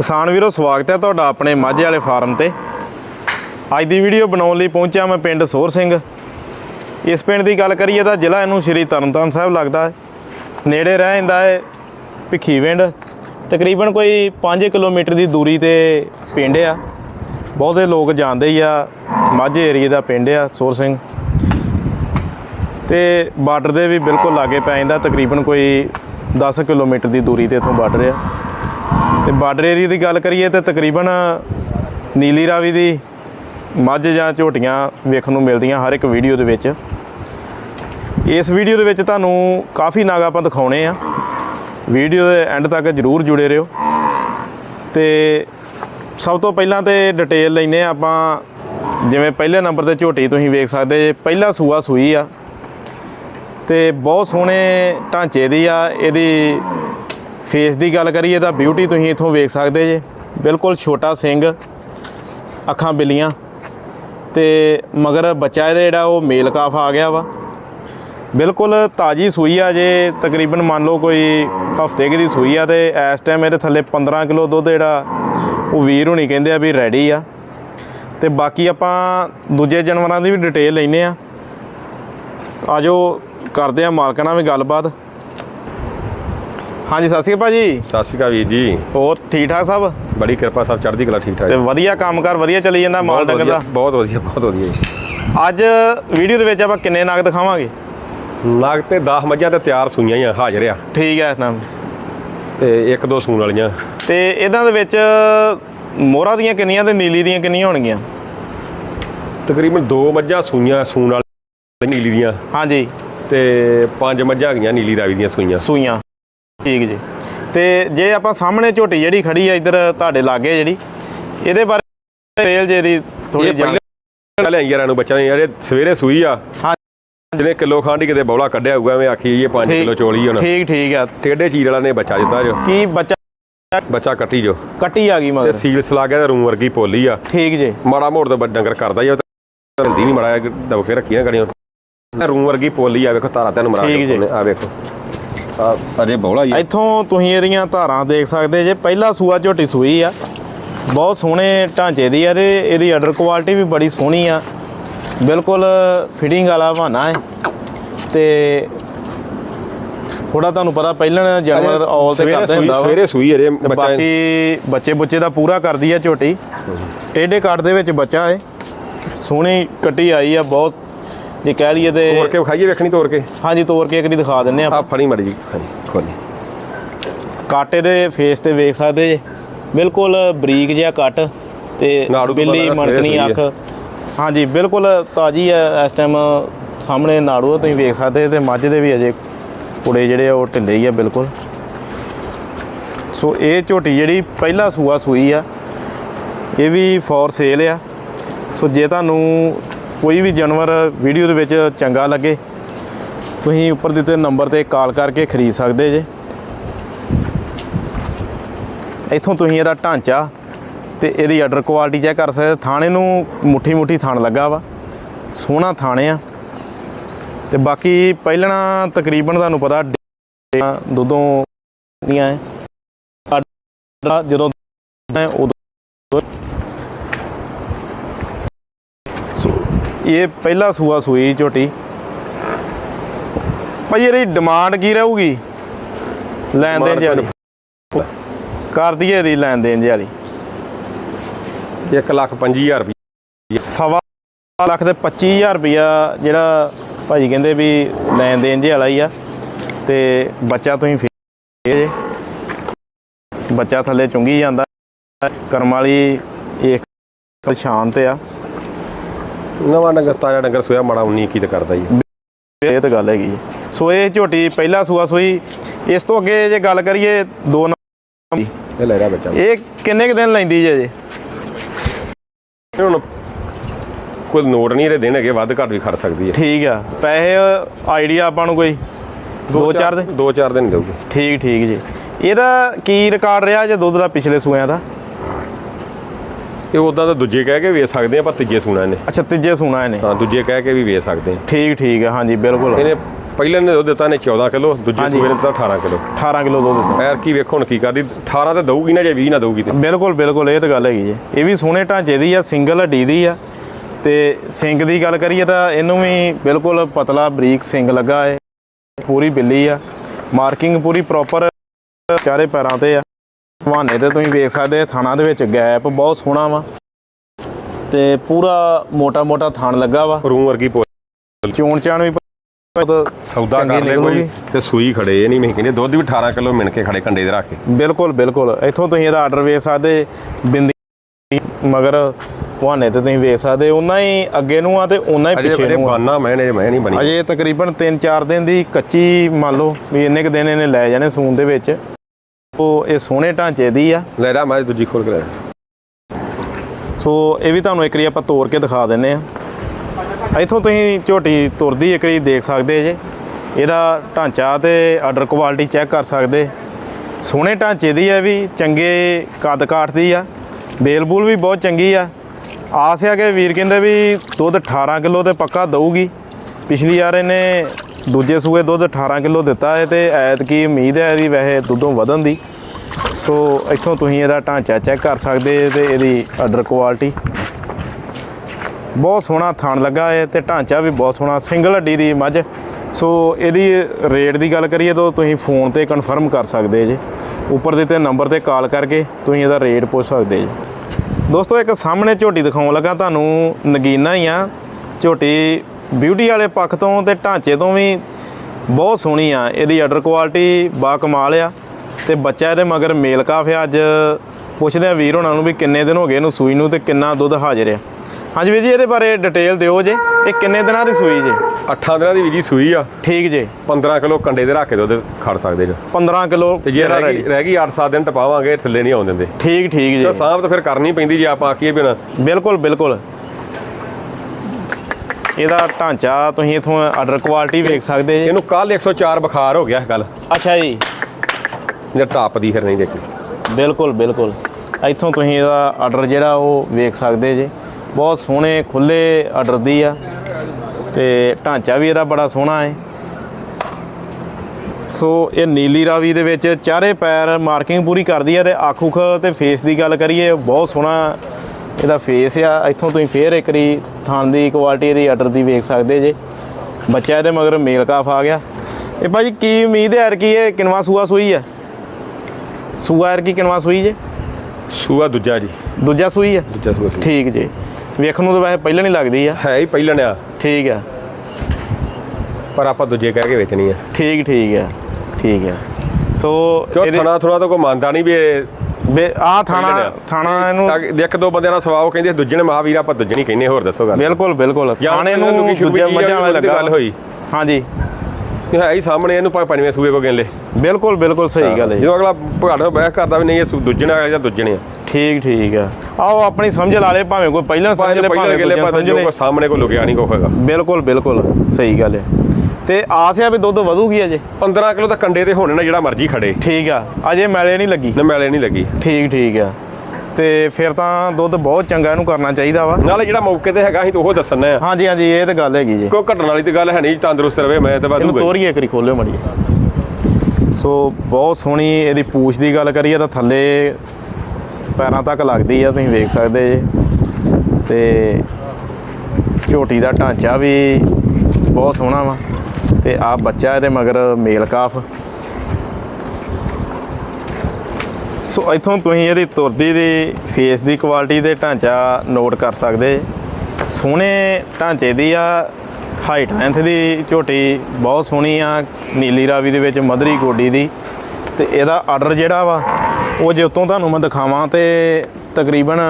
ਕਿਸਾਨ ਵੀਰੋ, ਸਵਾਗਤ ਹੈ ਤੁਹਾਡਾ ਆਪਣੇ ਮਾਝੇ ਵਾਲੇ ਫਾਰਮ ਤੇ। ਅੱਜ ਦੀ ਵੀਡੀਓ ਬਣਾਉਣ ਲਈ ਪਹੁੰਚਿਆ ਮੈਂ ਪਿੰਡ ਸੋਰ ਸਿੰਘ। ਇਸ ਪਿੰਡ ਦੀ ਗੱਲ ਕਰੀਏ ਤਾਂ ਜ਼ਿਲ੍ਹਾ ਇਹਨੂੰ ਸ਼੍ਰੀ ਤਰਨਤਾਰਨ ਸਾਹਿਬ ਲੱਗਦਾ ਹੈ। ਨੇੜੇ ਰਹਿ ਜਾਂਦਾ ਹੈ ਭਿੱਖੀਵਿੰਡ ਤਕਰੀਬਨ ਕੋਈ 5 ਕਿਲੋਮੀਟਰ ਦੀ ਦੂਰੀ ਤੇ ਪਿੰਡ ਆ। ਬਹੁਤੇ ਲੋਕ ਜਾਣਦੇ ਹੀ ਆ, ਮਾਝੇ ਏਰੀਏ ਦਾ ਪਿੰਡ ਆ ਸੋਰ ਸਿੰਘ। ਤੇ ਬਾਰਡਰ ਦੇ ਵੀ ਬਿਲਕੁਲ ਲਾਗੇ ਪੈ ਜਾਂਦਾ, ਤਕਰੀਬਨ ਕੋਈ 10 ਕਿਲੋਮੀਟਰ ਦੀ ਦੂਰੀ ਤੇ ਇਥੋਂ ਬਾਰਡਰ ਆ। ਤੇ ਬਾਰਡਰ ਏਰੀਆ ਦੀ ਗੱਲ ਕਰੀਏ ਤੇ ਤਕਰੀਬਨ ਨੀਲੀ ਰਾਵੀ ਦੀ ਮੱਝ ਜਾਂ ਝੋਟੀਆਂ ਵੇਖਣ ਨੂੰ ਮਿਲਦੀਆਂ ਹਰ ਇੱਕ ਵੀਡੀਓ ਦੇ ਵਿੱਚ। ਇਸ ਵੀਡੀਓ ਦੇ ਵਿੱਚ ਤੁਹਾਨੂੰ ਕਾਫੀ ਨਾਗ ਆਪਾਂ ਦਿਖਾਉਣੇ ਆ। ਵੀਡੀਓ ਦੇ ਐਂਡ ਤੱਕ ਜਰੂਰ ਜੁੜੇ ਰਹੋ। ਤੇ ਸਭ ਤੋਂ ਪਹਿਲਾਂ ਤੇ ਡਿਟੇਲ ਲੈਨੇ ਆ ਆਪਾਂ। ਜਿਵੇਂ ਪਹਿਲੇ ਨੰਬਰ ਤੇ ਝੋਟੀ ਤੁਸੀਂ ਵੇਖ ਸਕਦੇ ਜੇ ਪਹਿਲਾ ਸੂਆ ਸੂਈ ਆ। ਤੇ ਬਹੁਤ ਸੋਹਣੇ ਢਾਂਚੇ ਦੀ ਆ, ਇਹਦੀ ਫੇਸ ਦੀ ਗੱਲ ਕਰੀਏ ਤਾਂ ਬਿਊਟੀ ਤੁਸੀਂ ਇੱਥੋਂ ਵੇਖ ਸਕਦੇ ਜੇ। ਬਿਲਕੁਲ ਛੋਟਾ ਸਿੰਘ, ਅੱਖਾਂ ਬਿੱਲੀਆਂ ਤੇ ਮਗਰ ਬੱਚਾ ਇਹਦਾ ਜਿਹੜਾ ਉਹ ਮੇਲ ਕਾਫ ਆ ਗਿਆ ਵਾ। ਬਿਲਕੁਲ ਤਾਜੀ ਸੂਈ ਆ ਜੇ, ਤਕਰੀਬਨ ਮੰਨ ਲਓ ਕੋਈ ਹਫ਼ਤੇ ਕੁ ਦੀ ਸੂਈ ਆ ਤੇ ਇਸ ਟਾਈਮ ਇਹਦੇ ਥੱਲੇ 15 ਕਿਲੋ ਦੁੱਧ ਜਿਹੜਾ, ਉਹ ਵੀਰ ਹੁਣੀ ਕਹਿੰਦੇ ਆ ਵੀ ਰੈਡੀ ਆ। ਤੇ ਬਾਕੀ ਆਪਾਂ ਦੂਜੇ ਜਾਨਵਰਾਂ ਦੀ ਵੀ ਡਿਟੇਲ ਲੈਨੇ ਆ। ਆਜੋ ਕਰਦੇ ਆ ਮਾਲਕਾਂ ਨਾਲ ਵੀ ਗੱਲਬਾਤ। ਹਾਂਜੀ ਸਤਿ ਸ਼੍ਰੀ ਅਕਾਲ ਭਾਜੀ। ਸਤਿ ਸ਼੍ਰੀ ਅਕਾਲ ਵੀਰ ਜੀ। ਹੋਰ ਠੀਕ ਠਾਕ ਸਭ? ਬੜੀ ਕਿਰਪਾ ਸਭ ਚੜ੍ਹਦੀ ਕਲਾ ਠੀਕ ਠਾਕ। ਤੇ ਵਧੀਆ ਕੰਮਕਾਰ ਵਧੀਆ ਚੱਲੀ ਜਾਂਦਾ ਮਾਲ ਡੰਗਰ ਦਾ? ਬਹੁਤ ਵਧੀਆ ਬਹੁਤ ਵਧੀਆ ਜੀ। ਅੱਜ ਵੀਡੀਓ ਦੇ ਵਿੱਚ ਆਪਾਂ ਕਿੰਨੇ ਨਗ ਦਿਖਾਵਾਂਗੇ? ਨਾਗ ਤੇ 10 ਮੱਝਾਂ ਤੇ ਤਿਆਰ ਸੂਈਆਂ ਹੀ ਆ ਹਾਜ਼ਰ ਆ। ਠੀਕ ਹੈ ਨਾਮ ਤੇ ਇੱਕ ਦੋ ਸੂਣ ਵਾਲੀਆਂ। ਤੇ ਇਹਨਾਂ ਦੇ ਵਿੱਚ ਮੋਹਰਾ ਦੀਆਂ ਕਿੰਨੀਆਂ ਤੇ ਨੀਲੀ ਦੀਆਂ ਕਿੰਨੀਆਂ ਹੋਣਗੀਆਂ? ਤਕਰੀਬਨ ਦੋ ਮੱਝਾਂ ਸੂਈਆਂ ਸੂਣ ਵਾਲੀਆਂ ਨੀਲੀ ਦੀਆਂ। ਹਾਂਜੀ। ਤੇ ਪੰਜ ਮੱਝਾਂ ਹੈਗੀਆਂ ਨੀਲੀ ਰਾਵੀ ਦੀਆਂ ਸੂਈਆਂ। ਸੂਈਆਂ। ਠੀਕ ਜੀ। ਤੇ ਜੇ ਆਪਾਂ ਸਾਹਮਣੇ ਝੋਟੀ ਜਿਹੜੀ ਖੜੀ ਆ ਇੱਧਰ ਤੁਹਾਡੇ ਲਾਗੇ ਜਿਹੜੀ ਇਹਦੇ ਬਾਰੇ ਰੇਲ ਜੇ ਦੀ ਥੋੜੀ ਇਹ ਜਾਣ ਪਹਿਲੇ ਯਾਰਾਂ ਨੂੰ ਬੱਚਾ ਨੇ ਜਿਹੜੇ ਸਵੇਰੇ ਸੂਈ ਆ ਹਾਂ। ਜਿਹਨੇ ਕਿਲੋ ਖਾਂਡੀ ਕਿਤੇ ਬੌਲਾ ਕੱਢਿਆ ਹੋਊਗਾ ਐਵੇਂ ਆਖੀ ਇਹ 5 ਠੀਕ- ਕਿਲੋ ਚੋਲੀ ਹੁਣ। ਠੀਕ ਠੀਕ ਆ। ਟੇਡੇ ਚੀਰ ਵਾਲਾ ਨੇ ਬੱਚਾ ਦਿੱਤਾ ਜੋ। ਕੀ ਬੱਚਾ ਬੱਚਾ ਕੱਟੀ ਜੋ। ਕੱਟੀ ਆ ਗਈ ਤੇ ਮਗਰ। ਸੀਲ ਸਲਾ ਗਿਆ ਤੇ ਰੂਮ ਵਰਗੀ ਪੋਲੀ ਆ। ਠੀਕ ਜੀ। ਮਾੜਾ ਮੋੜ ਦਾ ਡੰਗਰ ਕਰਦਾ ਹੀ ਹਿੰਦੀ ਨਹੀਂ ਮੜਾ ਦਬ ਕੇ ਰੱਖੀਆਂ ਗੜੀਆਂ। ਰੂਮ ਵਰਗੀ ਪੋਲੀ ਆ ਵੇਖੋ ਤਾਰਾ ਤੈਨੂੰ ਮਰਾ। ਆ ਵੇਖੋ। ਅਜੇ ਬੌਲਾ ਹੀ। ਇੱਥੋਂ ਤੁਸੀਂ ਇਹਦੀਆਂ ਧਾਰਾਂ ਦੇਖ ਸਕਦੇ ਜੇ ਪਹਿਲਾ ਸੂਆ ਝੋਟੀ ਸੂਈ ਆ। ਬਹੁਤ ਸੋਹਣੇ ਢਾਂਚੇ ਦੀ ਆ ਤੇ ਇਹਦੀ ਆਰਡਰ ਕੁਆਲਿਟੀ ਵੀ ਬੜੀ ਸੋਹਣੀ ਆ। ਬਿਲਕੁਲ ਫਿਟਿੰਗ ਵਾਲਾ ਬਹਾਨਾ ਹੈ। ਤੇ ਥੋੜਾ ਤੁਹਾਨੂੰ ਪਤਾ ਪਹਿਲਾਂ ਜਾਨਵਰ ਆਲ ਤੇ ਕਰਦੇ ਹੁੰਦਾ ਸਵੇਰੇ ਸੂਈ ਬੱਚਾ ਬਾਕੀ ਬੱਚੇ ਬੁੱਚੇ ਦਾ ਪੂਰਾ ਕਰਦੀ ਆ ਝੋਟੀ। ਟੇਡੇ ਕੱਟ ਦੇ ਵਿੱਚ ਬੱਚਾ ਹੈ ਸੋਹਣੀ ਕੱਟੀ ਆਈ ਆ ਬਹੁਤ ਜੇ ਕਹਿ ਲਈਏ ਤੇ ਤੋੜ ਕੇ ਵਿਖਾਈਏ ਵੇਖਣੀ ਤੋੜ ਕੇ? ਹਾਂਜੀ ਤੋੜ ਕੇ ਇੱਕ ਦੀ ਦਿਖਾ ਦਿੰਨੇ ਆ ਆ ਫੜੀ ਮੜੀ ਜੀ ਖੋਲੀ ਕਾਟੇ ਦੇ ਫੇਸ ਤੇ ਵੇਖ ਸਕਦੇ ਜੇ। ਬਿਲਕੁਲ ਬਰੀਕ ਜਿਹਾ ਕੱਟ ਤੇ ਬਿੱਲੀ ਮਣਕਣੀ ਅੱਖ। ਹਾਂਜੀ ਬਿਲਕੁਲ ਤਾਜੀ ਹੈ ਇਸ ਟਾਈਮ ਸਾਹਮਣੇ ਨਾੜੂ ਤੁਸੀਂ ਵੇਖ ਸਕਦੇ ਤੇ ਮੱਝ ਦੇ ਵੀ ਅਜੇ ਕੁੜੇ ਜਿਹੜੇ ਉਹ ਢਿੱਲੇ ਹੀ ਆ ਬਿਲਕੁਲ। ਸੋ ਇਹ ਝੋਟੀ ਜਿਹੜੀ ਪਹਿਲਾ ਸੂਆ ਸੂਈ ਆ ਇਹ ਵੀ ਫੋਰ ਸੇਲ ਆ। ਸੋ ਜੇ ਤੁਹਾਨੂੰ ਕੋਈ ਵੀ ਜਾਨਵਰ ਵੀਡੀਓ ਦੇ ਵਿੱਚ ਚੰਗਾ ਲੱਗੇ, ਤੁਸੀਂ ਉੱਪਰ ਦਿੱਤੇ ਨੰਬਰ ਤੇ ਕਾਲ ਕਰਕੇ ਖਰੀਦ ਸਕਦੇ ਜੇ। ਇੱਥੋਂ ਤੁਸੀਂ ਇਹਦਾ ਢਾਂਚਾ ਤੇ ਇਹਦੀ ਆਰਡਰ ਕੁਆਲਿਟੀ ਚੈੱਕ ਕਰ ਸਕਦੇ ਥਾਣੇ ਨੂੰ ਮੁੱਠੀ ਮੁੱਠੀ ਥਾਣ ਲੱਗਾ ਵਾ। ਸੋਹਣਾ ਥਾਣੇ ਆ। ਤੇ ਬਾਕੀ ਪਹਿਲਣਾ ਤਕਰੀਬਨ ਤੁਹਾਨੂੰ ਪਤਾ ਦੁੱਧੋਂ ਦੀਆਂ ਹੈ। ਜਦੋਂ ਉਦੋਂ ਇਹ ਪਹਿਲਾ ਸੂਆ ਸੂਈ ਝੋਟੀ। ਭਾਈ ਇਹਦੀ ਡਿਮਾਂਡ ਕੀ ਰਹੂਗੀ? ਲੈਣ ਦੇਣ ਵਾਲੀ। ਕਰ ਦਈਏ ਇਹਦੀ ਲੈਣ ਦੇਣ ਵਾਲੀ। 1 ਲੱਖ 25000 ਰੁਪਏ ਸਵਾ ਲੱਖ ਤੇ 25000 ਰੁਪਇਆ ਜਿਹੜਾ ਭਾਜੀ ਕਹਿੰਦੇ ਵੀ ਲੈਣ ਦੇਣ ਜੇ ਵਾਲਾ ਹੀ ਆ। ਤੇ ਬੱਚਾ ਤੁਸੀਂ ਫੇਰ ਬੱਚਾ ਥੱਲੇ ਚੁੰਗੀ ਜਾਂਦਾ। ਕਰਮ ਵਾਲੀ ਇੱਕ ਸ਼ਾਂਤ ਆ। ਨਵਾਂ ਡੰਗਰ ਤਾਜ਼ਾ ਡੰਗਰ ਸੋਇਆ ਮਾੜਾ 19 ਕੀ ਤੇ ਕਰਦਾ ਜੀ ਇਹ ਤਾਂ ਗੱਲ ਹੈਗੀ। ਸੋ ਇਹ ਝੋਟੀ ਪਹਿਲਾ ਸੂਆ ਸੂਈ। ਇਸ ਤੋਂ ਅੱਗੇ ਜੇ ਗੱਲ ਕਰੀਏ ਦੋ ਨੰਬਰ ਇਹ ਲੈ ਰਿਹਾ ਬੱਚਾ ਇਹ ਕਿੰਨੇ ਕੁ ਦਿਨ ਲੈਂਦੀ ਜੇ ਹੁਣ ਕੋਈ ਨੋਟ ਨਹੀਂ ਰੇ ਦੇਣ ਹੈਗੇ ਵੱਧ ਘੱਟ ਵੀ ਖੜ ਸਕਦੀ ਹੈ। ਠੀਕ ਆ। ਪੈਸੇ ਆਈਡੀਆ ਆਪਾਂ ਨੂੰ ਕੋਈ? ਦੋ ਚਾਰ ਦਿਨ? ਦੋ ਚਾਰ ਦਿਨ ਦੇਊਗੀ। ਠੀਕ ਠੀਕ ਜੀ। ਇਹਦਾ ਕੀ ਰਿਕਾਰਡ ਰਿਹਾ ਜੇ ਦੁੱਧ ਦਾ ਪਿਛਲੇ ਸੂਆਂ ਦਾ? ਇਹ ਉਦਾਂ ਤਾਂ ਦੂਜੇ ਕਹਿ ਕੇ ਵੇਚ ਸਕਦੇ ਆ ਪਰ ਤੀਜੇ ਸੁਣਾ ਇਹਨੇ। ਅੱਛਾ ਤੀਜੇ ਸੂਣਾ ਇਹਨੇ? ਹਾਂ ਦੂਜੇ ਕਹਿ ਕੇ ਵੀ ਵੇਚ ਸਕਦੇ ਆ। ਠੀਕ ਠੀਕ ਹੈ ਹਾਂਜੀ ਬਿਲਕੁਲ। ਇਹਨੇ ਪਹਿਲੇ ਨੇ ਦੁੱਧ ਦਿੱਤਾ ਨੇ 14 ਕਿਲੋ ਦੂਜੇ। ਸੂਏ ਨੇ ਦਿੱਤਾ 18 ਕਿਲੋ। 18 ਕਿਲੋ ਦੁੱਧ ਦਿੱਤਾ। ਐਰ ਕੀ ਵੇਖੋ ਹੁਣ ਕੀ ਕਰਦੀ 18 ਤੇ ਦਊਗੀ ਨਾ ਜੇ 20 ਨਾ ਦਊਗੀ ਤੇ। ਬਿਲਕੁਲ ਬਿਲਕੁਲ ਇਹ ਤਾਂ ਗੱਲ ਹੈਗੀ ਜੀ। ਇਹ ਵੀ ਸੋਹਣੇ ਢਾਂਚੇ ਦੀ ਆ ਸਿੰਗਲ ਹੱਡੀ ਦੀ ਆ। ਤੇ ਸਿੰਗ ਦੀ ਗੱਲ ਕਰੀਏ ਤਾਂ ਇਹਨੂੰ ਵੀ ਬਿਲਕੁਲ ਪਤਲਾ ਬਰੀਕ ਸਿੰਗ ਲੱਗਾ ਹੈ ਪੂਰੀ ਬਿੱਲੀ ਆ। ਮਾਰਕਿੰਗ ਪੂਰੀ ਪ੍ਰੋਪਰ ਚਾਰੇ ਪੈਰਾਂ ਤੇ ਆ। ਹਵਾਨੇ ਤੇ ਤੁਸੀਂ ਵੇਖ ਸਕਦੇ ਥਾਣਾ ਦੇ ਵਿੱਚ ਗੈਪ ਬਹੁਤ ਸੋਹਣਾ ਵਾ। ਤੇ ਪੂਰਾ ਮੋਟਾ ਮੋਟਾ ਥਾਣ ਲੱਗਾ ਵਾ। ਰੂਮ ਵਰਗੀ ਪੋ ਚੋਣ ਚਾਣ ਵੀ ਸੌਦਾ ਕਰ ਲੈ। ਕੋਈ ਤੇ ਸੂਈ ਖੜੇ ਇਹ ਨਹੀਂ ਮੈਂ ਕਹਿੰਦੇ ਦੁੱਧ ਵੀ 18 ਕਿਲੋ ਮਿਣ ਕੇ ਖੜੇ ਕੰਡੇ ਦੇ ਰੱਖ ਕੇ। ਬਿਲਕੁਲ ਬਿਲਕੁਲ। ਇੱਥੋਂ ਤੁਸੀਂ ਇਹਦਾ ਆਰਡਰ ਵੇਖ ਸਕਦੇ ਬਿੰਦੀ ਮਗਰ ਹਵਾਨੇ ਤੇ ਤੁਸੀਂ ਵੇਖ ਸਕਦੇ ਉਹਨਾਂ ਹੀ ਅੱਗੇ ਨੂੰ ਆ ਤੇ ਉਹਨਾਂ ਹੀ ਪਿੱਛੇ ਨੂੰ ਆ। ਬਾਨਾ ਮੈਂ ਨੇ ਮੈਂ ਨਹੀਂ ਬਣੀ। ਅਜੇ ਤਕਰੀਬਨ 3-4 ਦਿਨ ਦੀ ਕੱਚੀ ਮੰਨ ਲਓ ਵੀ ਇੰਨੇ ਕੁ ਦਿਨ ਇਹਨੇ ਲੈ ਜਾਣੇ ਸੂਨ ਦੇ ਵਿੱਚ। ਉਹ ਇਹ ਸੋਹਣੇ ਢਾਂਚੇ ਦੀ ਆ। ਲੈ ਰਾ ਮੈਂ ਦੂਜੀ ਖੋਲ ਕੇ ਲੈ। ਸੋ ਇਹ ਵੀ ਤੁਹਾਨੂੰ ਇੱਕ ਵਾਰੀ ਆਪਾਂ ਤੋੜ ਕੇ ਦਿਖਾ ਦਿੰਨੇ ਆ। ਇੱਥੋਂ ਤੁਸੀਂ ਝੋਟੀ ਤੁਰਦੀ ਇੱਕ ਵਾਰੀ ਦੇਖ ਸਕਦੇ ਜੇ। ਇਹਦਾ ਢਾਂਚਾ ਤੇ ਆਰਡਰ ਕੁਆਲਿਟੀ ਚੈੱਕ ਕਰ ਸਕਦੇ। ਸੋਹਣੇ ਢਾਂਚੇ ਦੀ ਹੈ ਵੀ ਚੰਗੇ ਕੱਦ ਕਾਠ ਦੀ ਆ। ਬੇਲ ਬੂਲ ਵੀ ਬਹੁਤ ਚੰਗੀ ਆ। ਆਸ ਆ ਕਿ ਵੀਰ ਕਹਿੰਦੇ ਵੀ ਦੁੱਧ 18 ਕਿਲੋ ਤੇ ਪੱਕਾ ਦਊਗੀ। ਪਿਛਲੀ ਵਾਰ ਇਹਨੇ ਦੂਜੇ ਸੂਏ ਦੁੱਧ 18 ਕਿਲੋ ਦਿੱਤਾ ਹੈ ਤੇ ਐਤਕੀ ਉਮੀਦ ਹੈ ਇਹਦੀ ਵੈਸੇ ਦੁੱਧੋਂ ਵਧਣ ਦੀ। ਸੋ ਇੱਥੋਂ ਤੁਸੀਂ ਇਹਦਾ ਢਾਂਚਾ ਚੈੱਕ ਕਰ ਸਕਦੇ ਜੇ ਤੇ ਇਹਦੀ ਆਰਡਰ ਕੁਆਲਿਟੀ ਬਹੁਤ ਸੋਹਣਾ ਥਾਣ ਲੱਗਾ ਹੈ ਤੇ ਢਾਂਚਾ ਵੀ ਬਹੁਤ ਸੋਹਣਾ ਸਿੰਗਲ ਹੱਡੀ ਦੀ ਮੱਝ। ਸੋ ਇਹਦੀ ਰੇਟ ਦੀ ਗੱਲ ਕਰੀਏ ਤਾਂ ਤੁਸੀਂ ਫੋਨ ਤੇ ਕਨਫਰਮ ਕਰ ਸਕਦੇ ਜੇ। ਉੱਪਰ ਦਿੱਤੇ ਨੰਬਰ ਤੇ ਕਾਲ ਕਰਕੇ ਤੁਸੀਂ ਇਹਦਾ ਰੇਟ ਪੁੱਛ ਸਕਦੇ ਜੀ। ਦੋਸਤੋ ਇੱਕ ਸਾਹਮਣੇ ਝੋਟੀ ਦਿਖਾਉਣ ਲੱਗਾ, ਤੁਹਾਨੂੰ ਨਗੀਨਾ ਹੀ ਆ। ਝੋਟੀ ਬਿਊਟੀ ਵਾਲੇ ਪੱਖ ਤੋਂ ਤੇ ਢਾਂਚੇ ਤੋਂ ਵੀ ਬਹੁਤ ਸੋਹਣੀ ਆ। ਇਹਦੀ ਆਰਡਰ ਕੁਆਲਿਟੀ ਬਾ ਕਮਾਲ ਆ ਤੇ ਬੱਚਾ ਇਹਦੇ ਮਗਰ ਮੇਲ ਕਾਫ ਆ। ਅੱਜ ਪੁੱਛਦੇ ਆ ਵੀਰ ਹੋਣਾ ਨੂੰ ਵੀ ਕਿੰਨੇ ਦਿਨ ਹੋ ਗਏ ਇਹਨੂੰ ਸੂਈ ਨੂੰ ਤੇ ਕਿੰਨਾ ਦੁੱਧ ਹਾਜ਼ਰ ਆ। ਹਾਂਜੀ ਵੀਰ ਜੀ ਇਹਦੇ ਬਾਰੇ ਡਿਟੇਲ ਦਿਓ ਜੇ। ਇਹ ਕਿੰਨੇ ਦਿਨਾਂ ਦੀ ਸੂਈ ਜੇ? 8 ਦਿਨਾਂ ਦੀ ਵੀ ਜੀ ਸੂਈ ਆ। ਠੀਕ ਜੇ। 15 ਕਿਲੋ ਕੰਡੇ ਦੇ ਰੱਖ ਕੇ ਦੁੱਧ ਖੜ ਸਕਦੇ ਜੋ। 15 ਕਿਲੋ ਤੇ ਜੇ ਰਹਿ ਗਈ ਰਹਿ ਗਈ 8-7 ਦਿਨ ਟਪਾਵਾਂਗੇ ਥੱਲੇ ਨਹੀਂ ਆਉਣ ਦਿੰਦੇ। ਠੀਕ ਠੀਕ ਜੇ। ਸਾਂਭ ਤਾਂ ਫਿਰ ਕਰਨੀ ਪੈਂਦੀ ਜੇ ਆਪਾਂ ਆਖੀਏ ਬਿਨਾ ਬਿਲਕੁਲ ਬਿਲਕੁਲ। ਇਹਦਾ ਢਾਂਚਾ ਤੁਸੀਂ ਇਥੋਂ ਆਰਡਰ ਕੁਆਲਿਟੀ ਵੇਖ ਸਕਦੇ ਜੇ। ਇਹਨੂੰ ਕੱਲ 104 ਬੁਖਾਰ ਹੋ ਗਿਆ ਗੱਲ ਅੱਛਾ ਜੀ। ਜੇ ਟੱਪਦੀ ਫਿਰ ਨਹੀਂ ਦੇਖੀ। ਬਿਲਕੁਲ ਬਿਲਕੁਲ। ਇੱਥੋਂ ਤੁਸੀਂ ਇਹਦਾ ਆਰਡਰ ਜਿਹੜਾ ਉਹ ਵੇਖ ਸਕਦੇ ਜੇ। ਬਹੁਤ ਸੋਹਣੇ ਖੁੱਲੇ ਆਰਡਰ ਦੀ ਆ। ਤੇ ਢਾਂਚਾ ਵੀ ਇਹਦਾ ਬੜਾ ਸੋਹਣਾ ਹੈ। ਸੋ ਇਹ ਨੀਲੀ ਰਾਵੀ ਦੇ ਵਿੱਚ ਚਾਰੇ ਪੈਰ ਮਾਰਕਿੰਗ ਪੂਰੀ ਕਰਦੀ ਹੈ ਤੇ ਅੱਖ ਉਖ ਤੇ ਫੇਸ ਦੀ ਗੱਲ ਕਰੀਏ ਬਹੁਤ ਸੋਹਣਾ ਇਹਦਾ ਫੇਸ ਆ ਇੱਥੋਂ ਤੁਸੀਂ ਫੇਰ ਇੱਕ ਰੀ ਥਾਂ ਦੀ ਕੁਆਲਿਟੀ ਇਹਦੀ ਆਰਡਰ ਦੀ ਵੇਖ ਸਕਦੇ ਜੇ। ਬੱਚਾ ਇਹਦੇ ਮਗਰ ਮੇਲ ਕਾਫ ਆ ਗਿਆ। ਇਹ ਭਾਜੀ ਕੀ ਉਮੀਦ ਹੈ ਕਿ ਇਹ ਕਿਨਵਾ ਸੂਆ ਸੂਈ ਹੈ ਸੂਆ ਯਾਰ ਕੀ ਕਿਨਵਾ ਸੂਈ ਜੇ? ਸੂਆ ਦੂਜਾ ਜੀ। ਦੂਜਾ ਸੂਈ ਹੈ ਦੂਜਾ ਸੂਆ ਸੂਈ। ਠੀਕ ਜੇ। ਵੇਖਣ ਨੂੰ ਤਾਂ ਵੈਸੇ ਪਹਿਲਾਂ ਨਹੀਂ ਲੱਗਦੀ ਆ। ਹੈ ਹੀ ਪਹਿਲਣ ਆ ਠੀਕ ਆ। ਪਰ ਆਪਾਂ ਦੂਜੇ ਕਹਿ ਕੇ ਵੇਚਣੀ ਆ। ਠੀਕ ਠੀਕ ਆ। ਠੀਕ ਆ। ਸੋ ਕਿਉਂ ਇਹਦੇ- ਥਣਾ ਥਣਾ ਤਾਂ ਕੋਈ ਮੰਨਦਾ ਨਹੀਂ ਵੀ ਇਹ ਬੇ ਆ ਥਾਣਾ ਥਾਣਾ ਇਹਨੂੰ ਤਾਂ ਦੇਖ ਦੋ ਬੰਦਿਆਂ ਨਾਲ ਸਵਾਓ ਉਹ ਕਹਿੰਦੇ ਦੂਜੇ ਨੇ ਮਹਾਵੀਰ ਆਪਾਂ ਦੂਜੇ ਨਹੀਂ ਕਹਿੰਦੇ ਹੋਰ ਦੱਸੋ ਗੱਲ। ਬਿਲਕੁਲ ਬਿਲਕੁਲ। ਥਾਣੇ ਨੂੰ ਦੂਜੇ ਮੱਝਾਂ ਵਾਲਾ ਲੱਗਾ। ਗੱਲ ਹੋਈ। ਹਾਂਜੀ। ਇਹ ਹੈ ਹੀ ਸਾਹਮਣੇ ਇਹਨੂੰ ਭਾਵੇਂ ਪੰਜਵੇਂ ਸੂਏ ਕੋ ਕਹਿੰਦੇ। ਬਿਲਕੁਲ ਬਿਲਕੁਲ ਸਹੀ ਗੱਲ ਹੈ। ਜਦੋਂ ਅਗਲਾ ਭਗਾੜ ਬਹਿਸ ਕਰਦਾ ਵੀ ਨਹੀਂ ਇਹ ਸੂ- ਦੂਜੇ ਨੇ ਆ ਜਾਂ ਦੂਜੇ ਨੇ ਆ। ਠੀਕ ਠੀਕ ਆ ਆਓ ਆਪਣੀ ਸਮਝ ਲਾ ਲੇ ਭਾਵੇਂ ਕੋਈ ਪਹਿਲਾਂ ਸਮਝ ਲੈ ਭਾਵੇਂ ਪਾਸੇ ਸਮਝ ਲੈ ਸਾਹਮਣੇ ਕੋ ਲੁਕਿਆ ਨਹੀਂ ਕੋ ਹੈਗਾ। ਬਿਲਕੁਲ ਬਿਲਕੁਲ ਸਹੀ ਗੱਲ ਹੈ। ਤੇ ਆਸ ਆ ਵੀ ਦੁੱਧ ਵਧੂਗੀ ਅਜੇ। 15 ਕਿਲੋ ਤਾਂ ਕੰਡੇ ਤੇ ਹੋਣੇ ਨਾ ਜਿਹੜਾ ਮਰਜ਼ੀ ਖੜੇ। ਠੀਕ ਆ ਅਜੇ ਮੈਲੇ ਨਹੀਂ ਲੱਗੀ। ਨਾ ਮੈਲੇ ਨਹੀਂ ਲੱਗੀ। ਠੀਕ ਠੀਕ ਆ। ਤੇ ਫਿਰ ਤਾਂ ਦੁੱਧ ਬਹੁਤ ਚੰਗਾ ਇਹਨੂੰ ਕਰਨਾ ਚਾਹੀਦਾ ਵਾ। ਨਾਲੇ ਜਿਹੜਾ ਮੌਕੇ ਤੇ ਹੈਗਾ ਅਸੀਂ ਤਾਂ ਉਹ ਦੱਸਣਾ ਆ। ਹਾਂਜੀ ਹਾਂਜੀ ਇਹ ਤਾਂ ਗੱਲ ਹੈਗੀ ਜੀ। ਕੋਈ ਘਟਣ ਵਾਲੀ ਤੇ ਗੱਲ ਹੈ ਨਹੀਂ ਤੰਦਰੁਸਤ ਰਵੇ ਮੈਂ ਤਾਂ ਵਾਧੂ ਤੋਰੀਏ ਕਰੀ ਖੋਲਿਓ ਮੜੀ ਸੋ ਬਹੁਤ ਸੋਹਣੀ ਇਹਦੀ ਪੂਛ ਦੀ ਗੱਲ ਕਰੀਏ ਤਾਂ ਥੱਲੇ ਪੈਰਾਂ ਤੱਕ ਲੱਗਦੀ ਆ ਤੁਸੀਂ ਵੇਖ ਸਕਦੇ ਜੇ। ਤੇ ਝੋਟੀ ਦਾ ਢਾਂਚਾ ਵੀ ਬਹੁਤ ਸੋਹਣਾ ਵਾ। ਤੇ ਆ ਬੱਚਾ ਇਹਦੇ ਮਗਰ ਮੇਲ ਕਾਫ। ਸੋ ਇੱਥੋਂ ਤੁਸੀਂ ਇਹਦੀ ਤੁਰਦੀ ਦੀ ਫੇਸ ਦੀ ਕੁਆਲਿਟੀ ਦੇ ਢਾਂਚਾ ਨੋਟ ਕਰ ਸਕਦੇ। ਸੋਹਣੇ ਢਾਂਚੇ ਦੀ ਆ ਹਾਈਟ ਲੈਂਥ ਦੀ ਝੋਟੀ ਬਹੁਤ ਸੋਹਣੀ ਆ, ਨੀਲੀ ਰਾਵੀ ਦੇ ਵਿੱਚ ਮਧਰੀ ਗੋਡੀ ਦੀ। ਤੇ ਇਹਦਾ ਆਰਡਰ ਜਿਹੜਾ ਵਾ, ਉਹ ਜੇ ਉਤੋਂ ਤੁਹਾਨੂੰ ਮੈਂ ਦਿਖਾਵਾਂ ਤੇ ਤਕਰੀਬਨ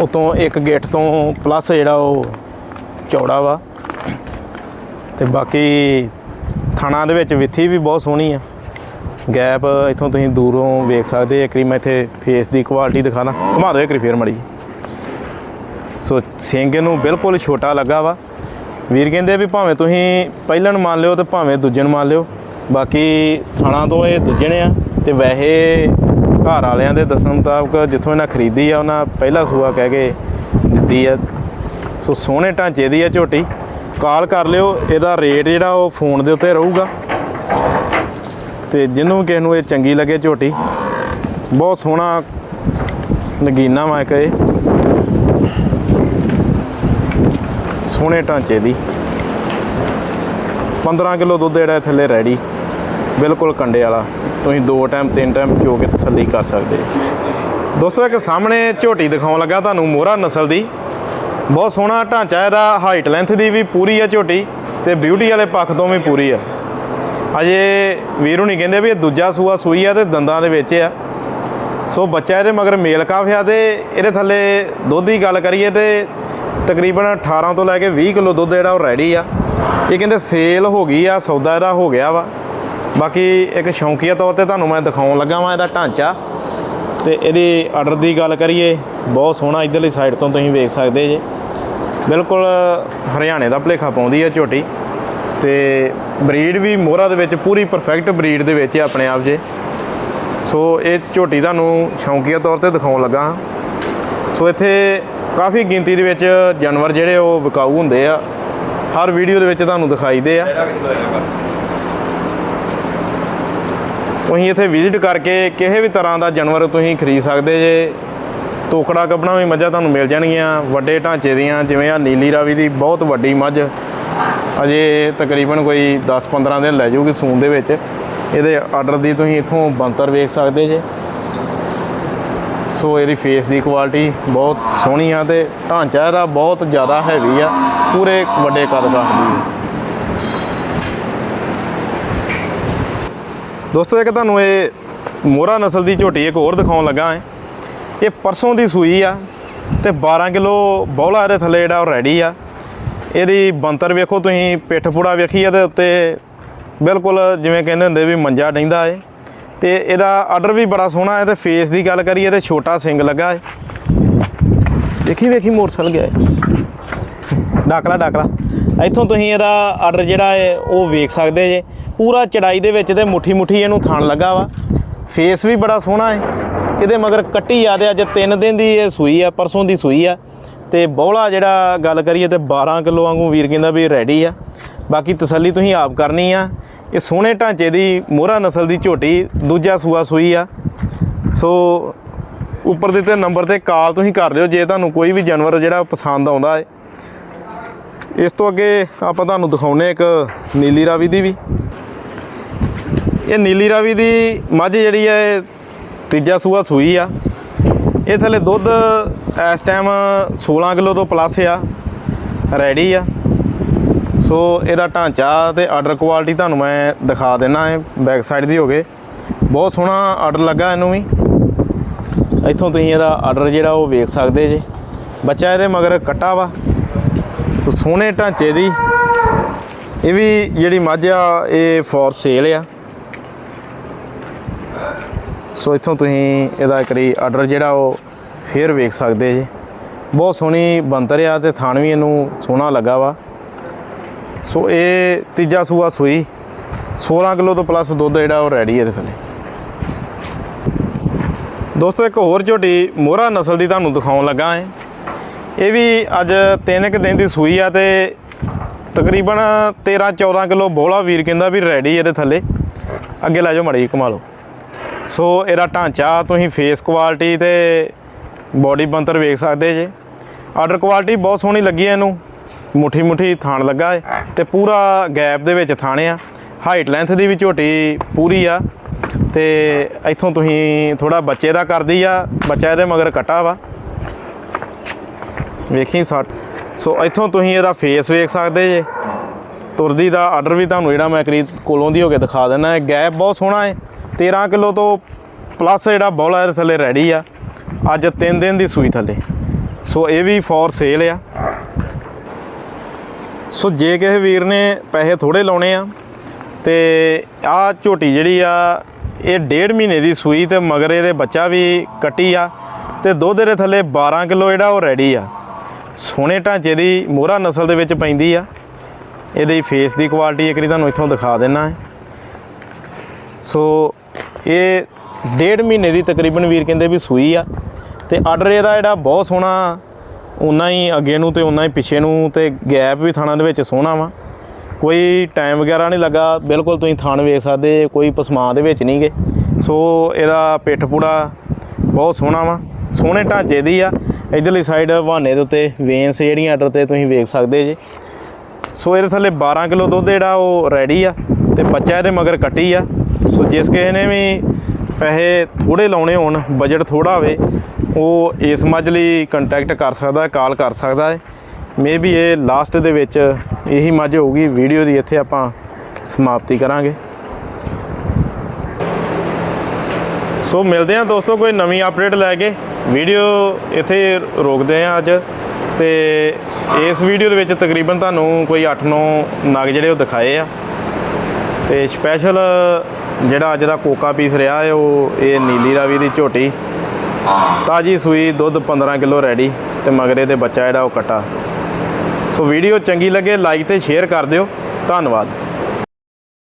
ਉਤੋਂ ਇੱਕ ਗੇਟ ਤੋਂ ਪਲੱਸ ਜਿਹੜਾ ਉਹ ਚੌੜਾ ਵਾ। ਤੇ ਬਾਕੀ ਥਾਣਾ ਦੇ ਵਿੱਚ ਵਿੱਥੀ ਵੀ ਬਹੁਤ ਸੋਹਣੀ ਆ। ਗੈਪ ਇਥੋਂ ਤੁਸੀਂ ਦੂਰੋਂ ਵੇਖ ਸਕਦੇ ਇੱਕ ਵਾਰੀ ਮੈਂ ਇੱਥੇ ਫੇਸ ਦੀ ਕੁਆਲਿਟੀ ਦਿਖਾ ਦਾਂ ਘੁਮਾ ਦਿਓ ਇੱਕ ਵਾਰੀ ਫੇਰ ਮੜੀ ਸੋ ਸਿੰਘ ਨੂੰ ਬਿਲਕੁਲ ਛੋਟਾ ਲੱਗਾ ਵਾ। ਵੀਰ ਕਹਿੰਦੇ ਵੀ ਭਾਵੇਂ ਤੁਸੀਂ ਪਹਿਲਾਂ ਮੰਨ ਲਿਓ ਤੇ ਭਾਵੇਂ ਦੂਜਣ ਮੰਨ ਲਿਓ। ਬਾਕੀ ਥਾਣਾ ਤੋਂ ਇਹ ਦੂਜੇ ਆ ਤੇ ਵੈਸੇ ਘਰ ਵਾਲਿਆਂ ਦੇ ਦੱਸਣ ਮੁਤਾਬਕ ਜਿੱਥੋਂ ਇਹਨਾਂ ਖਰੀਦੀ ਆ, ਉਹਨਾਂ ਪਹਿਲਾ ਸੂਆ ਕਹਿ ਕੇ ਦਿੱਤੀ ਆ। ਸੋ ਸੋਹਣੇ ਢਾਂਚੇ ਦੀ ਆ ਝੋਟੀ। ਕਾਲ ਕਰ ਲਿਓ, ਇਹਦਾ ਰੇਟ ਜਿਹੜਾ ਉਹ ਫੋਨ ਦੇ ਉੱਤੇ ਰਹੂਗਾ। ਤੇ ਜਿਹਨੂੰ ਕਿਸੇ ਨੂੰ ਇਹ ਚੰਗੀ ਲੱਗੇ ਝੋਟੀ, ਬਹੁਤ ਸੋਹਣਾ ਨਗੀਨਾ ਵਾ ਇੱਕ ਇਹ। ਸੋਹਣੇ ਢਾਂਚੇ ਦੀ। 15 ਕਿਲੋ ਦੁੱਧ ਜਿਹੜਾ ਥੱਲੇ ਰੈਡੀ ਬਿਲਕੁਲ ਕੰਡੇ ਵਾਲਾ। ਤੁਸੀਂ ਦੋ ਟਾਈਮ ਤਿੰਨ ਟਾਈਮ ਚੋ ਕੇ ਤਸੱਲੀ ਕਰ ਸਕਦੇ ਦੋਸਤੋ, ਇੱਕ ਸਾਹਮਣੇ ਝੋਟੀ ਦਿਖਾਉਣ ਲੱਗਾ ਤੁਹਾਨੂੰ ਮੋਹਰਾ ਨਸਲ ਦੀ। ਬਹੁਤ ਸੋਹਣਾ ਢਾਂਚਾ ਇਹਦਾ ਹਾਈਟ ਲੈਂਥ ਦੀ ਵੀ ਪੂਰੀ ਆ ਝੋਟੀ ਤੇ ਬਿਊਟੀ ਵਾਲੇ ਪੱਖ ਤੋਂ ਵੀ ਪੂਰੀ ਆ ਅਜੇ ਵੀਰੂ ਨਹੀਂ ਕਹਿੰਦੇ ਵੀ ਇਹ ਦੂਜਾ ਸੂਆ ਸੂਈ ਆ ਤੇ ਦੰਦਾਂ ਦੇ ਵਿੱਚ ਆ ਸੋ ਬੱਚਾ ਇਹਦੇ ਮਗਰ ਮੇਲ ਕਾਫਿਆ ਤੇ ਇਹਦੇ ਥੱਲੇ ਦੁੱਧ ਦੀ ਗੱਲ ਕਰੀਏ ਤੇ ਤਕਰੀਬਨ 18 ਤੋਂ ਲੈ ਕੇ 20 ਕਿਲੋ ਦੁੱਧ ਜਿਹੜਾ ਉਹ ਰੈਡੀ ਆ। ਇਹ ਕਹਿੰਦੇ ਸੇਲ ਹੋ ਗਈ ਆ, ਸੌਦਾ ਇਹਦਾ ਹੋ ਗਿਆ ਵਾ। ਬਾਕੀ ਇੱਕ ਸ਼ੌਂਕੀਆ ਤੌਰ ਤੇ ਤੁਹਾਨੂੰ ਮੈਂ ਦਿਖਾਉਣ ਲੱਗਾ ਵਾਂ ਇਹਦਾ ਢਾਂਚਾ। ਤੇ ਇਹਦੀ ਆਰਡਰ ਦੀ ਗੱਲ ਕਰੀਏ, ਬਹੁਤ ਸੋਹਣਾ ਇਧਰਲੀ ਸਾਈਡ ਤੋਂ ਤੁਸੀਂ ਵੇਖ ਸਕਦੇ ਜੇ। ਬਿਲਕੁਲ ਹਰਿਆਣੇ ਦਾ ਭਲੇਖਾ ਪਾਉਂਦੀ ਹੈ ਝੋਟੀ ਤੇ ਬਰੀਡ ਵੀ ਮੋਹਰਾ ਦੇ ਵਿੱਚ, ਪੂਰੀ ਪਰਫੈਕਟ ਬਰੀਡ ਦੇ ਵਿੱਚ ਹੈ ਆਪਣੇ ਆਪ ਜੇ। ਸੋ ਇਹ ਝੋਟੀ ਤੁਹਾਨੂੰ ਸ਼ੌਂਕੀਆ ਤੌਰ ਤੇ ਦਿਖਾਉਣ ਲੱਗਾ ਹਾਂ। ਸੋ ਇੱਥੇ ਕਾਫੀ ਗਿਣਤੀ ਦੇ ਵਿੱਚ ਜਾਨਵਰ ਜਿਹੜੇ ਉਹ ਵਿਕਾਊ ਹੁੰਦੇ ਆ। ਹਰ ਵੀਡੀਓ ਦੇ ਵਿੱਚ ਤੁਹਾਨੂੰ ਦਿਖਾਈਦੇ ਆ। ਤੁਸੀਂ ਇੱਥੇ ਵਿਜ਼ਿਟ ਕਰਕੇ ਕਿਸੇ ਵੀ ਤਰ੍ਹਾਂ ਦਾ ਜਾਨਵਰ ਤੁਸੀਂ ਖਰੀਦ ਸਕਦੇ ਜੇ। ਤੋਕੜਾ ਕੱਪਣਾ ਵੀ ਮੱਝਾਂ ਤੁਹਾਨੂੰ ਮਿਲ ਜਾਣਗੀਆਂ, ਵੱਡੇ ਢਾਂਚੇ ਦੀਆਂ, ਜਿਵੇਂ ਆ ਨੀਲੀ ਰਾਵੀ ਦੀ ਬਹੁਤ ਵੱਡੀ ਮੱਝ। ਅਜੇ ਤਕਰੀਬਨ ਕੋਈ 10-15 ਦਿਨ ਲੈ ਜਾਊਗੀ ਸੂਨ ਦੇ ਵਿੱਚ। ਇਹਦੇ ਆਰਡਰ ਦੀ ਤੁਸੀਂ ਇੱਥੋਂ ਬੰਤਰ ਵੇਖ ਸਕਦੇ ਜੇ। ਸੋ ਇਹਦੀ ਫੇਸ ਦੀ ਕੁਆਲਿਟੀ ਬਹੁਤ ਸੋਹਣੀ ਆ ਤੇ ਢਾਂਚਾ ਇਹਦਾ ਬਹੁਤ ਜ਼ਿਆਦਾ ਹੈਵੀ ਆ, ਪੂਰੇ ਵੱਡੇ ਕੱਦ ਦਾ। ਹੈ ਦੋਸਤੋ, ਇੱਕ ਤੁਹਾਨੂੰ ਇਹ ਮੋਹਰਾ ਨਸਲ ਦੀ ਝੋਟੀ ਇੱਕ ਹੋਰ ਦਿਖਾਉਣ ਲੱਗਾ ਹੈ। ਇਹ ਪਰਸੋਂ ਦੀ ਸੂਈ ਆ ਤੇ 12 ਕਿਲੋ ਬੌਲਾ ਇਹਦੇ ਥੱਲੇ ਜਿਹੜਾ ਉਹ ਰੈਡੀ ਆ। ਇਹਦੀ ਬੰਤਰ ਵੇਖੋ ਤੁਸੀਂ, ਪਿੱਠ ਪੂੜਾ ਵੇਖੀ ਇਹਦੇ ਉੱਤੇ ਬਿਲਕੁਲ ਜਿਵੇਂ ਕਹਿੰਦੇ ਹੁੰਦੇ ਵੀ ਮੰਜਾ ਡੈਂਦਾ ਏ। ਤੇ ਇਹਦਾ ਆਰਡਰ ਵੀ ਬੜਾ ਸੋਹਣਾ ਹੈ ਤੇ ਫੇਸ ਦੀ ਗੱਲ ਕਰੀਏ ਤੇ ਛੋਟਾ ਸਿੰਗ ਲੱਗਾ ਏ। ਦੇਖੀ, ਵੇਖੀ ਮੋਟਰਸਾਈਕਲ ਗਿਆ ਏ। ਡਾਕਲਾ ਡਾਕਲਾ। ਇੱਥੋਂ ਤੁਸੀਂ ਇਹਦਾ ਆਰਡਰ ਜਿਹੜਾ ਹੈ ਉਹ ਵੇਖ ਸਕਦੇ ਜੇ। ਪੂਰਾ ਚੜਾਈ ਦੇ ਵਿੱਚ ਤੇ ਮੁੱਠੀ ਮੁੱਠੀ ਇਹਨੂੰ ਥਾਣ ਲੱਗਾ ਵਾ। ਫੇਸ ਵੀ ਬੜਾ ਸੋਹਣਾ ਏ। ਇਹਦੇ ਮਗਰ ਕੱਟੀ ਆ ਤੇ ਅੱਜ 3 ਦਿਨ ਦੀ ਇਹ ਸੂਈ ਆ, ਪਰਸੋਂ ਦੀ ਸੂਈ ਆ। ਤੇ ਬੌਲਾ ਜਿਹੜਾ ਗੱਲ ਕਰੀਏ ਤੇ 12 ਕਿਲੋ ਵਾਂਗੂ ਵੀਰ ਕਹਿੰਦਾ ਵੀ ਰੈਡੀ ਆ। ਬਾਕੀ ਤਸੱਲੀ ਤੁਸੀਂ ਆਪ ਕਰਨੀ ਆ। ਇਹ ਸੋਹਣੇ ਢਾਂਚੇ ਦੀ ਮੋਹਰਾ ਨਸਲ ਦੀ ਝੋਟੀ, ਦੂਜਾ ਸੂਆ ਸੂਈ ਆ। ਸੋ ਉੱਪਰ ਦਿੱਤੇ ਨੰਬਰ ਤੇ ਕਾਲ ਤੁਸੀਂ ਕਰ ਲਿਓ, ਜੇ ਤੁਹਾਨੂੰ ਕੋਈ ਵੀ ਜਾਨਵਰ ਜਿਹੜਾ ਪਸੰਦ ਆਉਂਦਾ ਹੈ ਇਸ ਤੋਂ ਅੱਗੇ ਆਪਾਂ ਤੁਹਾਨੂੰ ਦਿਖਾਉਨੇ ਇੱਕ ਨੀਲੀ ਰਾਵੀ ਦੀ ਵੀ। ਇਹ ਨੀਲੀ ਰਾਵੀ ਦੀ ਮੱਝ ਜਿਹੜੀ ਹੈ ਤੀਜਾ ਸੂਆ ਸੂਈ ਆ। ਇਹ ਥੱਲੇ ਦੁੱਧ ਇਸ ਟਾਈਮ 16 ਕਿਲੋ ਤੋਂ ਪਲੱਸ ਆ ਰੈਡੀ ਆ। ਸੋ ਇਹਦਾ ਢਾਂਚਾ ਤੇ ਆਰਡਰ ਕੁਆਲਿਟੀ ਤੁਹਾਨੂੰ ਮੈਂ ਦਿਖਾ ਦੇਣਾ ਹੈ ਬੈਕ ਸਾਈਡ ਦੀ ਹੋ ਗਏ। ਬਹੁਤ ਸੋਹਣਾ ਆਰਡਰ ਲੱਗਾ ਇਹਨੂੰ ਵੀ। ਇੱਥੋਂ ਤੁਸੀਂ ਇਹਦਾ ਆਰਡਰ ਜਿਹੜਾ ਉਹ ਵੇਖ ਸਕਦੇ ਜੇ। ਬੱਚਾ ਇਹਦੇ ਮਗਰ ਕੱਟਾ ਵਾ। ਸੋ ਸੋਹਣੇ ਢਾਂਚੇ ਦੀ। ਇਹ ਵੀ ਜਿਹੜੀ ਮੱਝ ਆ, ਇਹ ਫੋਰ ਸੇਲ ਆ। ਸੋ ਇੱਥੋਂ ਤੁਸੀਂ ਇਹਦਾ ਇੱਕ ਵਾਰੀ ਆਰਡਰ ਜਿਹੜਾ ਉਹ ਫੇਰ ਵੇਖ ਸਕਦੇ ਜੇ। ਬਹੁਤ ਸੋਹਣੀ ਬੰਤਰ ਆ ਤੇ ਥਾਣ ਵੀ ਇਹਨੂੰ ਸੋਹਣਾ ਲੱਗਾ ਵਾ। ਸੋ ਇਹ ਤੀਜਾ ਸੂਆ ਸੂਈ 16 ਕਿਲੋ ਤੋਂ ਪਲੱਸ ਦੁੱਧ ਜਿਹੜਾ ਉਹ ਰੈਡੀ ਹੈ ਇਹਦੇ ਥੱਲੇ। ਦੋਸਤੋ, ਇੱਕ ਹੋਰ ਝੋਟੀ ਮੋਹਰਾ ਨਸਲ ਦੀ ਤੁਹਾਨੂੰ ਦਿਖਾਉਣ ਲੱਗਾ ਹੈ। ਇਹ ਵੀ ਅੱਜ ਤਿੰਨ ਕੁ ਦਿਨ ਦੀ ਸੂਈ ਆ ਤੇ ਤਕਰੀਬਨ 13 14 ਕਿਲੋ ਬੋਲਾ ਵੀਰ ਕਹਿੰਦਾ ਵੀ ਰੈਡੀ ਇਹਦੇ ਥੱਲੇ। ਅੱਗੇ ਲੈ ਜਾਓ ਮੜੀ ਕਮਾ ਲਓ ਸੋ ਇਹਦਾ ਢਾਂਚਾ ਤੁਸੀਂ ਫੇਸ ਕੁਆਲਿਟੀ ਤੇ ਬਾਡੀ ਬੰਤਰ ਵੇਖ ਸਕਦੇ ਜੇ। ਆਰਡਰ ਕੁਆਲਿਟੀ ਬਹੁਤ ਸੋਹਣੀ ਲੱਗੀ ਹੈ ਇਹਨੂੰ। ਮੁੱਠੀ ਮੁੱਠੀ ਥਾਣ ਲੱਗਾ ਹੈ ਤੇ ਪੂਰਾ ਗੈਪ ਦੇ ਵਿੱਚ ਥਾਣੇ ਆ। ਹਾਈਟ ਲੈਂਥ ਦੀ ਵੀ ਝੋਟੀ ਪੂਰੀ ਆ ਤੇ ਇੱਥੋਂ ਤੁਸੀਂ ਥੋੜਾ ਬੱਚੇ ਦਾ ਕਰਦੀ ਆ, ਬੱਚਾ ਇਹਦੇ ਮਗਰ ਕਟਾ ਵਾ। ਵੇਖੀ ਸੱਟ ਸੋ ਇੱਥੋਂ ਤੁਸੀਂ ਇਹਦਾ ਫੇਸ ਵੇਖ ਸਕਦੇ ਜੇ। ਤੁਰਦੀ ਦਾ ਆਰਡਰ ਵੀ ਤੁਹਾਨੂੰ ਜਿਹੜਾ ਮੈਂ ਕਰੀਬ ਕੋਲੋਂ ਦੀ ਹੋ ਕੇ ਦਿਖਾ ਦਿੰਦਾ ਹੈ ਗੈਪ ਬਹੁਤ ਸੋਹਣਾ ਹੈ 13 ਕਿਲੋ ਤੋਂ ਪਲੱਸ ਜਿਹੜਾ ਬੌਲਾ ਇਹਦੇ ਥੱਲੇ ਰੈਡੀ ਆ। ਅੱਜ 3 ਦਿਨ ਦੀ ਸੂਈ ਥੱਲੇ। ਸੋ ਇਹ ਵੀ ਫੋਰ ਸੇਲ ਆ। ਸੋ ਜੇ ਕਿਸੇ ਵੀਰ ਨੇ ਪੈਸੇ ਥੋੜੇ ਲਾਉਣੇ ਆ, ਤੇ ਆ ਝੋਟੀ ਜਿਹੜੀ ਆ, ਇਹ ਡੇਢ ਮਹੀਨੇ ਦੀ ਸੂਈ ਤੇ ਮਗਰ ਇਹਦੇ ਬੱਚਾ ਵੀ ਕੱਟੀ ਆ, ਤੇ ਦੁੱਧ ਦੇ ਥੱਲੇ 12 ਕਿਲੋ ਜਿਹੜਾ ਉਹ ਰੈਡੀ ਆ। ਸੋਹਣੇ ਢਾਂਚੇ ਦੀ ਮੋਹਰਾ ਨਸਲ ਦੇ ਵਿੱਚ ਪੈਂਦੀ ਆ। ਇਹਦੀ ਫੇਸ ਦੀ ਕੁਆਲਿਟੀ ਇੱਕ ਵਾਰੀ ਤੁਹਾਨੂੰ ਇੱਥੋਂ ਦਿਖਾ ਦੇਣਾ ਹੈ ਸੋ ਇਹ ਡੇਢ ਮਹੀਨੇ ਦੀ ਤਕਰੀਬਨ ਵੀਰ ਕਹਿੰਦੇ ਵੀ ਸੂਈ ਆ ਤੇ ਆਰਡਰ ਇਹਦਾ ਜਿਹੜਾ ਬਹੁਤ ਸੋਹਣਾ ਉਨਾ ਹੀ ਅੱਗੇ ਨੂੰ ਤੇ ਉਨਾ ਹੀ ਪਿੱਛੇ ਨੂੰ ਤੇ ਗੈਪ ਵੀ ਥਾਣਾ ਦੇ ਵਿੱਚ ਸੋਹਣਾ ਵਾ। ਕੋਈ ਟਾਈਮ ਵਗੈਰਾ ਨਹੀਂ ਲੱਗਾ, ਬਿਲਕੁਲ ਤੁਸੀਂ ਥਾਣ ਵੇਖ ਸਕਦੇ, ਕੋਈ ਪਸਮਾਨ ਦੇ ਵਿੱਚ ਨਹੀਂ ਗਏ ਸੋ ਇਹਦਾ ਪਿੱਠ ਪੂੜਾ ਬਹੁਤ ਸੋਹਣਾ ਵਾ, ਸੋਹਣੇ ਢਾਂਚੇ ਦੀ ਆ। ਇਧਰਲੀ ਸਾਈਡ ਬਹਾਨੇ ਦੇ ਉੱਤੇ ਵੇਨਸ ਜਿਹੜੀਆਂ ਆਰਡਰ ਤੇ ਤੁਸੀਂ ਵੇਖ ਸਕਦੇ ਜੇ। ਸੋ ਇਹਦੇ ਥੱਲੇ 12 ਕਿਲੋ ਦੁੱਧ ਜਿਹੜਾ ਉਹ ਰੈਡੀ ਆ ਤੇ ਬੱਚਾ ਇਹਦੇ ਮਗਰ ਕੱਟੀ ਆ। ਸੋ ਜਿਸ ਕਿਸੇ ਨੇ ਵੀ ਪੈਸੇ ਥੋੜੇ ਲਾਉਣੇ ਹੋਣ ਬਜਟ ਥੋੜਾ ਹੋਵੇ, ਉਹ ਇਸ ਮੱਝ ਲਈ ਕੰਟੈਕਟ ਕਰ ਸਕਦਾ ਹੈ ਕਾਲ ਕਰ ਸਕਦਾ ਹੈ। ਮੇਬੀ ਇਹ ਲਾਸਟ ਦੇ ਵਿੱਚ ਇਹੀ ਮੱਝ ਹੋਊਗੀ ਵੀਡੀਓ ਦੀ ਇੱਥੇ ਆਪਾਂ ਸਮਾਪਤੀ ਕਰਾਂਗੇ। ਸੋ ਮਿਲਦੇ ਹਾਂ ਦੋਸਤੋ, ਕੋਈ ਨਵੀਂ ਅਪਡੇਟ ਲੈ ਕੇ। ਵੀਡੀਓ ਇੱਥੇ ਰੋਕਦੇ ਹਾਂ ਅੱਜ। ਤੇ ਇਸ ਵੀਡੀਓ ਦੇ ਵਿੱਚ ਤਕਰੀਬਨ ਤੁਹਾਨੂੰ ਕੋਈ 8-9 ਨਗ ਜਿਹੜੇ ਉਹ ਦਿਖਾਏ ਆ। ਤੇ ਸਪੈਸ਼ਲ ਜਿਹੜਾ ਅੱਜ ਦਾ ਕੋਕਾ ਪੀਸ ਰਿਹਾ ਹੈ ਉਹ ਇਹ ਨੀਲੀ ਰਾਵੀ ਦੀ ਝੋਟੀ। ਤਾਜੀ ਸੂਈ ਦੁੱਧ 15 ਕਿਲੋ ਰੈਡੀ ਤੇ ਮਗਰੇ ਤੇ ਬੱਚਾ ਜਿਹੜਾ ਉਹ ਕਟਾ। ਸੋ ਵੀਡੀਓ ਚੰਗੀ ਲੱਗੇ ਲਾਈਕ ਤੇ ਸ਼ੇਅਰ ਕਰ ਦਿਓ। ਧੰਨਵਾਦ।